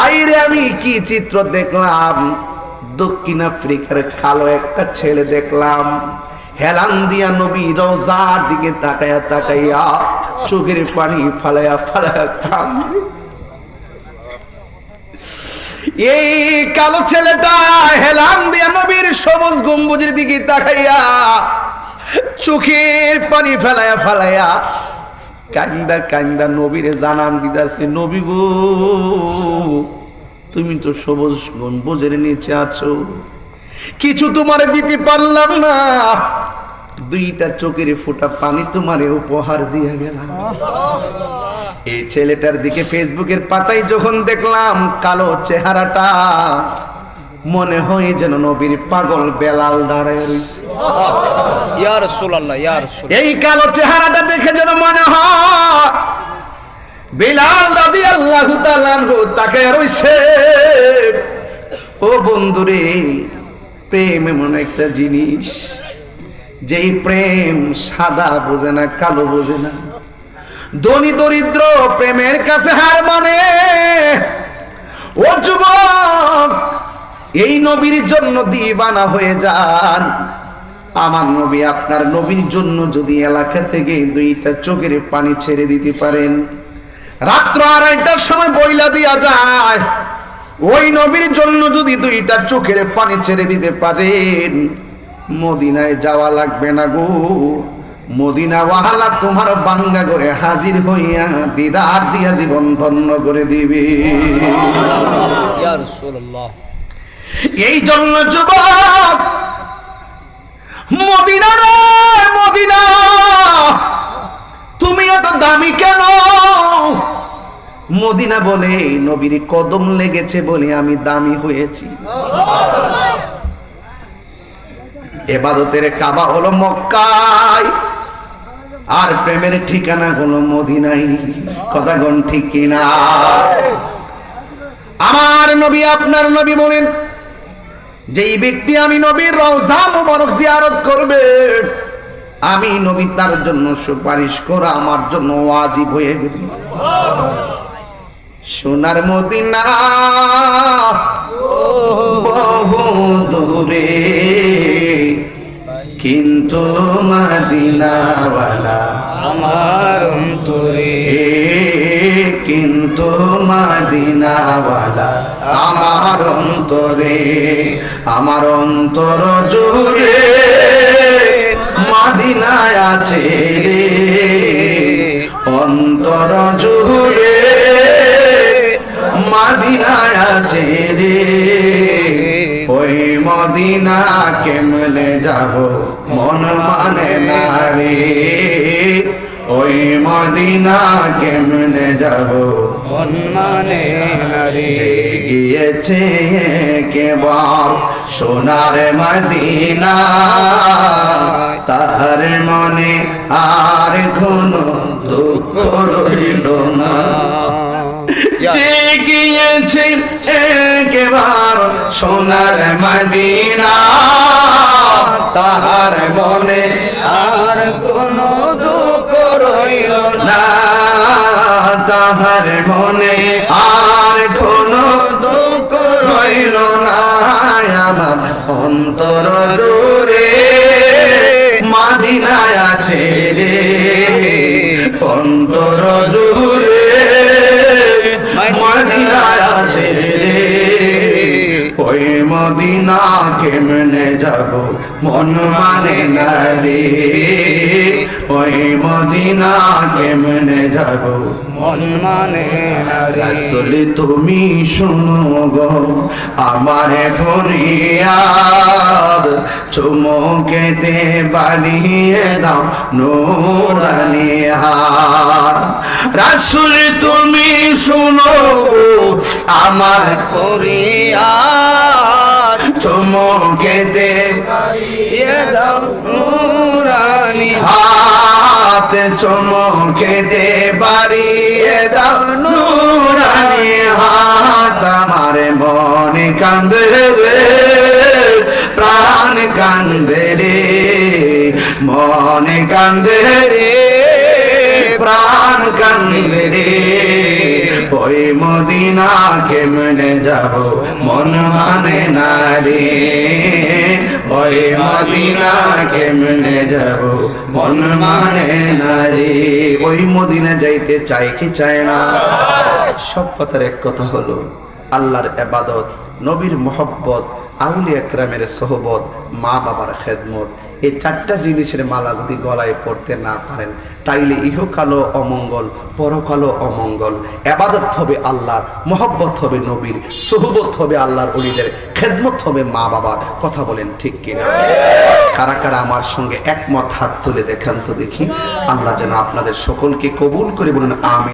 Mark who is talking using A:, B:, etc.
A: হাইরে আমি কি চিত্র দেখলাম? দক্ষিণ আফ্রিকার কালো একটা ছেলে দেখলাম। হেলান দিয়া নবী রোজার দিকে তাকায়া তাকাইয়া চোখের পানি ফালায়া ফালায়া এই কালো ছেলেটা হেলান দিয়া নবীর সবুজ গম্বুজের দিকে তাকাইয়া চোখের পানি ফেলায়া ফেলায়া কান্দা কান্দা নবীরে জানান দিদাছে নবী গো, তুমি তো সবুজ গম্বুজের নিচে আছো। কিছু তোমারে দিতে পারলাম না। দুইটা চোখের ফোঁটা পানি তোমারে উপহার দিয়ে গেলাম। এই ছেলেটার দিকে ফেসবুকের পাতায় যখন দেখলাম, কালো চেহারাটা মনে হয় যেন নবীর পাগল বেলাল দাঁড়ায় রয়েছে এই কালো চেহারাটা দেখে যেন মনে হয় বিলাল রাদি আল্লাহ তাকে রয়েছে ও বন্ধুরে প্রেম এমন একটা জিনিস যেই প্রেম সাদা বোঝে না কালো বোঝে না। ধনী দরিদ্র প্রেমের কাছে হার মানে। এই নবীর জন্য দিবানা হয়ে যান। আমার নবী আপনার নবীর জন্য যদি এলাকা থেকে দুইটা চোখের পানি ছেড়ে দিতে পারেন। রাত্র আড়াইটার সময় বইলা দিয়া যায়। ওই নবীর জন্য যদি দুইটা চোখের পানি ছেড়ে দিতে পারেন। মদিনায় যাওয়া লাগবে না গো। মদিনা ওয়াহালা তোমার বাঙ্গা করে হাজির হইয়া দিদার দিয়া জীবন ধন্য করে দিবে। এই জন্য যুবক মদিনা রে মদিনা, তুমি এত দামি কেন? মদিনা বলে, নবীর কদম লেগেছে বলে আমি দামি হয়েছি। এবাদতের কাবা হলো মক্কায়, আর প্রেমের ঠিকানা হলো মদিনাই কথা গণ ঠিক কিনা? আমার নবী, আপনার নবী বলেন যেই ব্যক্তি আমি নবীর রওজা মুবারক জিয়ারত করবে, আমি নবী তার জন্য সুপারিশ করা আমার জন্য ওয়াজিব হয়ে গেল। সোনার মদিনা বহু দূরে, কিন্তু মদিনাওয়ালা
B: আমার অন্তরে।
A: কিন্তু মাদিনাওয়ালা আমার অন্তরে, আমার অন্তর জুড়ে মাদিনায় আছে। রে অন্তর জুড়ে মাদিনায় আছে রে। ওই মদিনা কেমনে যাব, মন মানে না রে। ওই মদিনা কেমনে যাব?
B: মন মানে
A: গিয়েছে কেবল সোনার মদিনা। তার মনে আর কোনো দুঃখ রইল না। যে গিয়েছে একেবার সোনার মদিনা তাহার মনে
B: আর কোনো
A: তাহার মনে আর কোনো দুঃখ রইল না। আমার অন্তর দূরে মাদিনায় আছে রে। অন্তর জুড়ে মাদিনায় আছে রে। ওই মদিনা কেমনে যাব, মন মানে না রে। ওই মদিনা কেমনে যাব?
B: মন মানে নারী।
A: তুমি শুনো গো আমার ফরিয়াদ চুমকেতে বানিয়ে দাও নোরানি হার। রাসুল তুমি শোনো আমার
B: ফরিয়াদ
A: চুমকেতে
B: ইয়ে দাও নুরানি
A: হাত চমকেতে বাড়িয়ে দাও নুরানি হাত। আমার মনে কান্দে রে, প্রাণ কান্দে রে, মনে কান্দে রে, প্রাণ কান্দে রে। ওই মদিনা কেমনে যাব, মন মানে না ওই মদিনা কেমনে যাব, মন মানে নারী। ওই মদিনা যাইতে চাই কি চায় না? সব কথার এক কথা হলো, আল্লাহর এবাদত নবীর মোহব্বত আউলি একরামের সোহবত মা বাবার খেদমত। এই চারটা জিনিসের মালা যদি গলায় পড়তে না পারেন তাইলে ইহকালও অমঙ্গল, পরকালও অমঙ্গল। এবাদত হবে আল্লাহর, মহব্বত হবে নবীর, সহবত হবে আল্লাহর অলিদের, খেদমত হবে মা বাবার। কথা বলেন ঠিক কিনা? কারা কারা আমার সঙ্গে একমত হাত তুলে দেখান তো দেখি। আল্লাহ যেন আপনাদের সকলকে কবুল করে বলুন আমি